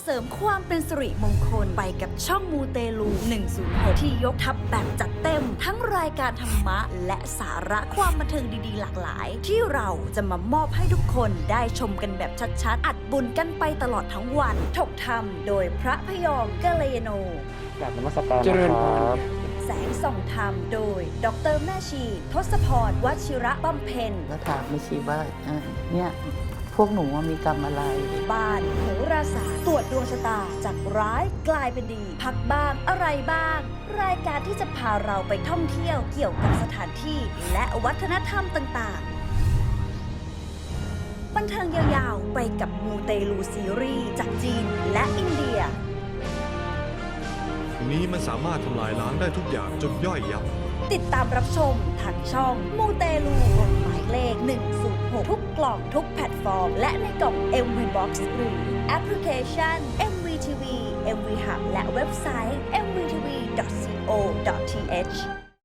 เสริมความเป็นสิริมงคลไปกับช่องมูเตลู 106 ที่ยกทัพแบบจัดเต็ม ทั้งรายการธรรมะ และสาระความบันเทิงดีๆ หลากหลาย ที่เราจะมามอบให้ทุกคนได้ชมกันแบบชัดๆ อัดบุญกันไปตลอดทั้งวัน ถกธรรมโดยพระพยอมกัลยาโนกราบนมัสการเจริญนะพครรับ แสงส่องธรรมโดย ดรแม่ชี ทศพรวชิระบำเพ็ญก็ถามไม่ชีว่าอ่าเนี่ย พวกหนูว่ามีกรรมอะไร บ้านโห ราศาสตร์ตรวจดวงชะตาจากร้ายกลายเป็นดี พักบ้างอะไรบ้าง รายการที่จะพาเราไปท่องเที่ยวเกี่ยวกับสถานที่ และวัฒนธรรมต่างๆ บันเทิงยาวๆ ไปกับมูเตลูซีรีส์จากจีนและอินเดีย นี้มันสามารถทำลายล้างได้ทุกอย่างจนย่อยยับ ติดตามรับชมทางช่องมูเตลู ทุกทุกแพลตฟอร์ม และในกล่อง MV Box หรือแอปพลิเคชัน MVTV MV Hub และเว็บไซต์ mvtv.co.th